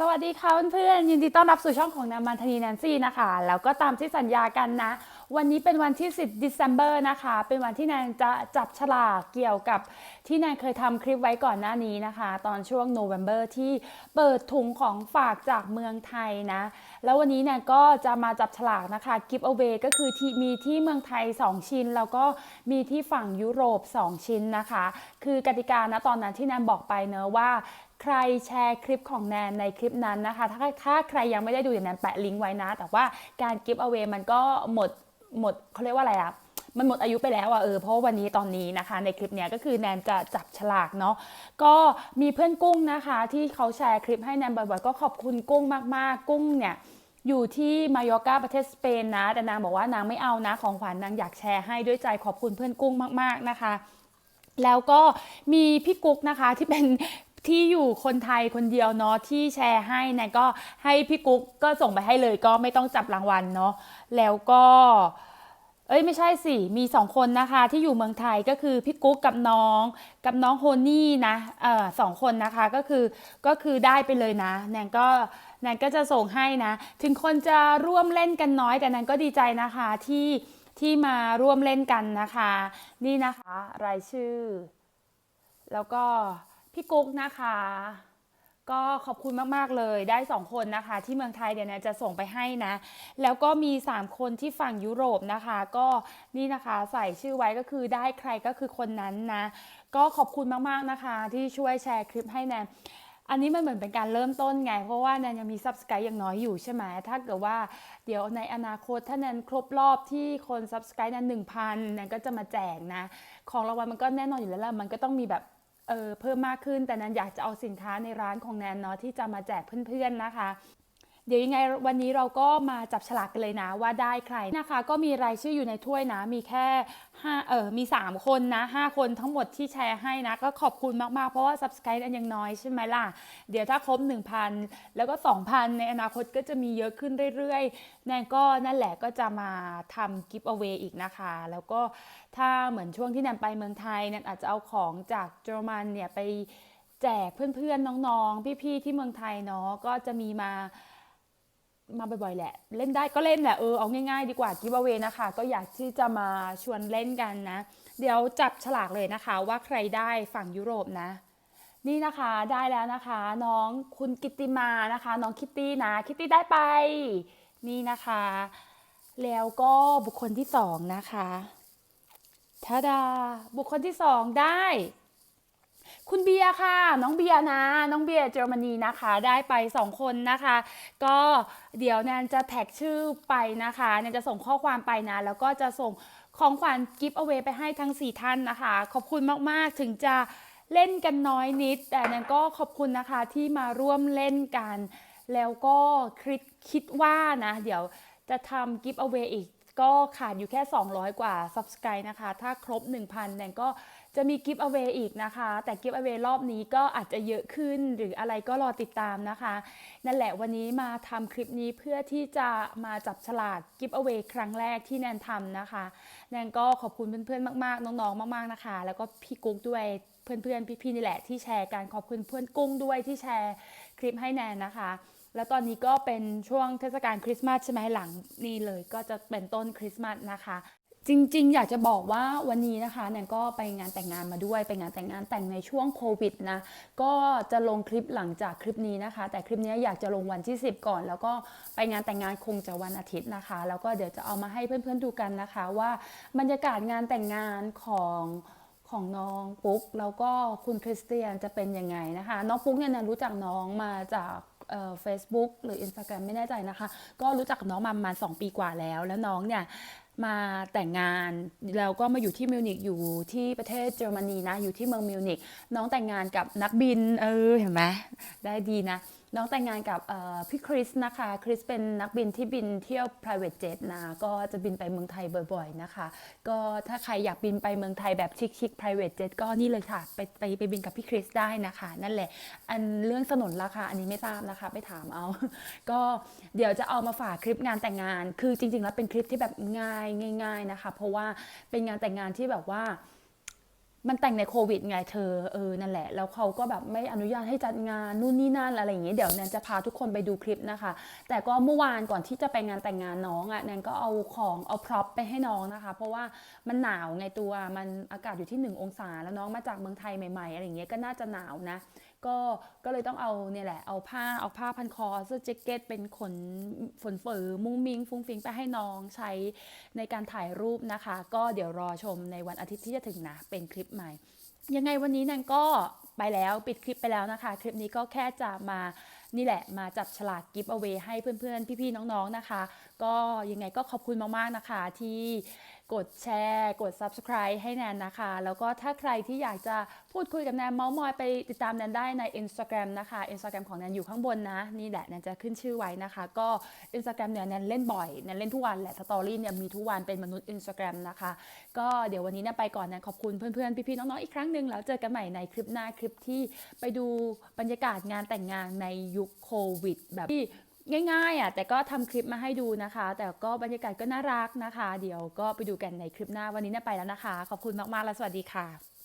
สวัสดีค่ะเพื่อนๆยินดีต้อนรับสู่ช่องของนามันธนีแนนซี่นะคะ แล้วก็ตามที่สัญญากันนะ วันนี้เป็นวันที่ 10 December นะคะ เป็นวันที่แนนจะจับฉลากเกี่ยวกับที่แนนเคยทำคลิปไว้ก่อนหน้านี้นะคะ ตอนช่วง November ที่เปิดถุงของฝากจากเมืองไทยนะ แล้ววันนี้แนนก็จะมาจับฉลากนะคะ Give away ก็คือที่มีที่เมืองไทย 2 ชิ้น แล้วก็มีที่ฝั่งยุโรป 2 ชิ้นนะคะ คือกติกานะตอนนั้นที่แนนบอกไปเนอะว่า ใครแชร์คลิปของแนนในคลิปนั้นนะคะ ถ้าถ้าใครยังไม่ได้ดูเดี๋ยวแนนแปะลิงก์ไว้นะ แต่ว่าการกิฟต์เอา a y มันก็หมดหมดเขาเรียกว่าอะไรอะมันหมดอายุไปแล้วอะเออเพราะวันนี้ตอนนี้นะคะ ในคลิปเนี้ยก็คือแนนจะจับฉลากเนาะก็มีเพื่อนกุ้งนะคะ ที่เขาแชร์คลิปให้แนนบ่อยๆก็ขอบคุณกุ้งมากๆ กุ้งเนี่ยอยู่ที่มายอกาประเทศสเปนนะ แต่นางบอกว่านางไม่เอานะของขวัญนางอยากแชร์ให้ด้วยใจขอบคุณเพื่อนกุ้งมากๆนะคะ แล้วก็มีพี่กุ๊กนะคะที่เป็น ที่อยู่คนไทยคนเดียวเนาะที่แชร์ให้แนนก็ให้พี่กุ๊กก็ส่งไปให้เลยก็ไม่ต้องจับรางวัลเนาะแล้วก็เอ้ยไม่ใช่สิ มีสองคนนะคะที่อยู่เมืองไทยก็คือพี่กุ๊กกับน้อง กับน้องโฮนี่นะเออสองคนนะคะก็คือก็คือได้ไปเลยนะแนนก็แนนก็จะส่งให้นะ ถึงคนจะร่วมเล่นกันน้อย แต่แนนก็ดีใจนะคะที่ที่มาร่วมเล่นกันนะคะ นี่นะคะ รายชื่อ แล้วก็ พี่กุ๊กนะคะ ก็ขอบคุณมาก ๆ เลยได้ 2 คนนะคะ ที่เมืองไทยเดี๋ยวนะจะส่งไปให้นะ แล้วก็มี 3 คนที่ฝั่งยุโรปนะคะ ก็นี่นะคะใส่ชื่อไว้ก็คือได้ใครก็คือคนนั้นนะ ก็ขอบคุณมาก ๆ นะคะ ที่ช่วยแชร์คลิปให้แนนอันนี้มันเหมือนเป็นการเริ่มต้นไง เพราะว่าแนนยังมี subscribe ยังน้อยอยู่ใช่ไหมถ้าเกิดว่าเดี๋ยวในอนาคตถ้าแนนครบรอบที่คน subscribe นั้นหนึ่งพันแนนก็จะมาแจกนะ ของรางวัลมันก็แน่นอนอยู่แล้วล่ะมันก็ต้องมีแบบ เออเพิ่มมากขึ้น แต่นันอยากจะเอาสินค้าในร้านของแนนเนาะที่จะมาแจกเพื่อนๆนะคะ เดี๋ยวยังไงวันนี้เราก็มาจับฉลากกันเลยนะว่าได้ใครนะคะ ก็มีรายชื่ออยู่ในถ้วยนะ มีแค่ห้าเออมี 3 คนนะ 5 คนทั้งหมดที่แชร์ให้นะ ก็ขอบคุณมากๆ เพราะว่า subscribe อันยังน้อยใช่ไหมล่ะ เดี๋ยวถ้าครบ 1,000 แล้วก็ 2,000 ในอนาคตก็จะมีเยอะขึ้นเรื่อยๆแนนก็นั่นแหละก็จะมาทำ give away อีกนะคะ แล้วก็ถ้าเหมือนช่วงที่แนนไปเมืองไทยแนนอาจจะเอาของจากเยอรมันเนี่ยไปแจกเพื่อนๆ น้องๆ พี่ๆ ที่เมืองไทยเนาะก็จะมีมา มาบ่อยๆแหละ เล่นได้ก็เล่นแหละเออเอาง่ายๆ ดีกว่ากิฟเวนะคะ ก็อยากที่จะมาชวนเล่นกันนะ เดี๋ยวจับฉลากเลยนะคะ ว่าใครได้ฝั่งยุโรปนะ นี่นะคะได้แล้วนะคะ น้องคุณกิตติมานะคะ น้องคิตตี้นะคิตตี้ได้ไป นี่นะคะ แล้วก็บุคคลที่สองนะคะทาดาบุคคลที่สองได้ คุณเบียร์ค่ะ น้องเบียร์นะ น้องเบียร์เยอรมนีนะคะ ได้ไป 2 คนนะคะ ก็เดี๋ยวแนนจะแท็กชื่อไปนะคะแนนจะส่งข้อความไปนะ แล้วก็จะส่งของขวัญกิฟต์เอาไว้ไปให้ทั้ง 4 ท่านนะคะ ขอบคุณมากๆถึงจะเล่นกันน้อยนิด แต่แนนก็ขอบคุณนะคะที่มาร่วมเล่นกัน แล้วก็คิดคิดว่านะ เดี๋ยวจะทำกิฟต์เอาไว้อีก ก็ขาดอยู่แค่ 200 กว่า subscribe นะคะ ถ้าครบ 1,000แนนก็ จะมีกิฟต์เอา a y อีกนะคะ แต่กิฟต์เอา a y รอบนี้ก็อาจจะเยอะขึ้นหรืออะไรก็รอติดตามนะคะ นั่นแหละวันนี้มาทำคลิปนี้เพื่อที่จะมาจับฉลากกิฟต์เอา a y ครั้งแรกที่แนนทำนะคะ แนนก็ขอบคุณเพื่อนๆมากๆ น้องๆ มากๆนะคะ แล้วก็พี่กุ๊กด้วยเพื่อนๆ พี่ๆนี่แหละที่แชร์กันขอบคุณเพื่อนกุ้งด้วยที่แชร์คลิปให้แนนนะคะ แล้วตอนนี้ก็เป็นช่วงเทศกาลคริสต์มาสใช่ไหมหลังนี่เลย ก็จะเป็นต้นคริสต์มาสนะคะ จริงๆ อยากจะบอกว่าวันนี้นะคะแนนก็ไปงานแต่งงานมาด้วย ไปงานแต่งงานแต่งในช่วงโควิดนะก็จะลงคลิปหลังจากคลิปนี้นะคะ แต่คลิปนี้อยากจะลงวันที่ 10 ก่อน แล้วก็ไปงานแต่งงานคงจะวันอาทิตย์นะคะ แล้วก็เดี๋ยวจะเอามาให้เพื่อนๆดูกันนะคะ ว่าบรรยากาศงานแต่งงานของของน้องปุ๊กแล้วก็คุณคริสเตียนจะเป็นยังไงนะคะ น้องปุ๊กเนี่ยแนนรู้จักน้องมาจากเฟซบุ๊กหรือ Instagram ไม่แน่ใจนะคะ ก็รู้จักกับน้องมาประมาณ2ปีกว่าแล้ว แล้วน้องเนี่ย มาแต่งงานแล้วก็มาอยู่ที่มิวนิกอยู่ที่ประเทศเยอรมนีนะ อยู่ที่เมืองมิวนิกน้องแต่งงานกับนักบิน เออเห็นไหมได้ดีนะน้องแต่งงานกับพี่คริสนะคะ คริสเป็นนักบินที่บินเที่ยว private jet นะ ก็จะบินไปเมืองไทยบ่อยๆนะคะ ก็ถ้าใครอยากบินไปเมืองไทยแบบชิคๆ private jet ก็นี่เลยค่ะ ไปไปไปบินกับพี่คริสได้นะคะ นั่นแหละ อันเรื่องสนนราคาอันนี้ไม่ทราบนะคะ ไปถามเอา ก็เดี๋ยวจะเอามาฝากคลิปงานแต่งงาน คือจริงๆแล้วเป็นคลิปที่แบบง่ายง่าย ๆนะคะ เพราะว่าเป็นงานแต่งงานที่แบบว่า มันแต่งในโควิดไงเธอเออนั่นแหละ แล้วเขาก็แบบไม่อนุญาตให้จัดงานนู่นนี่นั่นอะไรอย่างเงี้ยเดี๋ยวแนนจะพาทุกคนไปดูคลิปนะคะ แต่ก็เมื่อวานก่อนที่จะไปงานแต่งงานน้องอะ่ะแนนก็เอาของเอาพร็อพไปให้น้องนะคะ เพราะว่ามันหนาวไงตัวมันอากาศอยู่ที่ 1 องศาแล้วน้องมาจากเมืองไทยใหม่ๆอะไรอย่างเงี้ยก็น่าจะหนาวนะก็ก็เลยต้องเอาเนี่ยแหละเอาผ้าเอาผ้าพันคอเสื้อแจ็คเก็ตเป็นขนฝนเฝอมุ้งมิง ฟุ้งฟิงไปให้น้องใช้ในการถ่ายรูปนะคะ ก็เดี๋ยวรอชมในวันอาทิตย์ที่จะถึงนะ เป็นคลิปใหม่ ยังไงวันนี้แนนก็ไปแล้วปิดคลิปไปแล้วนะคะ คลิปนี้ก็แค่จะมานี่แหละมาจับฉลากกิฟต์เอาไว้ให้เพื่อนๆ พี่ๆ น้องๆ นะคะ ก็ยังไงก็ขอบคุณมากๆนะคะ ที่กดแชร์ กด subscribe ให้แนนนะคะ แล้วก็ถ้าใครที่อยากจะพูดคุยกับแนนเมาส์มอยไปติดตามแนนได้ใน Instagram นะคะ Instagram ของแนนอยู่ข้างบนนะ นี่แหละแนนจะขึ้นชื่อไว้นะคะ ก็ Instagram เนี่ยแนนเล่นบ่อยแนนเล่นทุกวันแหละสตอรี่เนี่ยมีทุกวันเป็นมนุษย์ Instagram นะคะ ก็เดี๋ยววันนี้เนยไปก่อนนะขอบคุณเพื่อนๆ พี่ๆ น้องๆ อีกครั้งหนึ่งแล้วเจอกันใหม่ในคลิปหน้าคลิปที่ไปดูบรรยากาศงานแต่งงานในยุคโควิด แบบที่ ง่ายๆอะแต่ก็ทำคลิปมาให้ดูนะคะ แต่ก็บรรยากาศก็น่ารักนะคะ เดี๋ยวก็ไปดูกันในคลิปหน้าวันนี้เนยไปแล้วนะคะ ขอบคุณมากๆ และสวัสดีค่ะ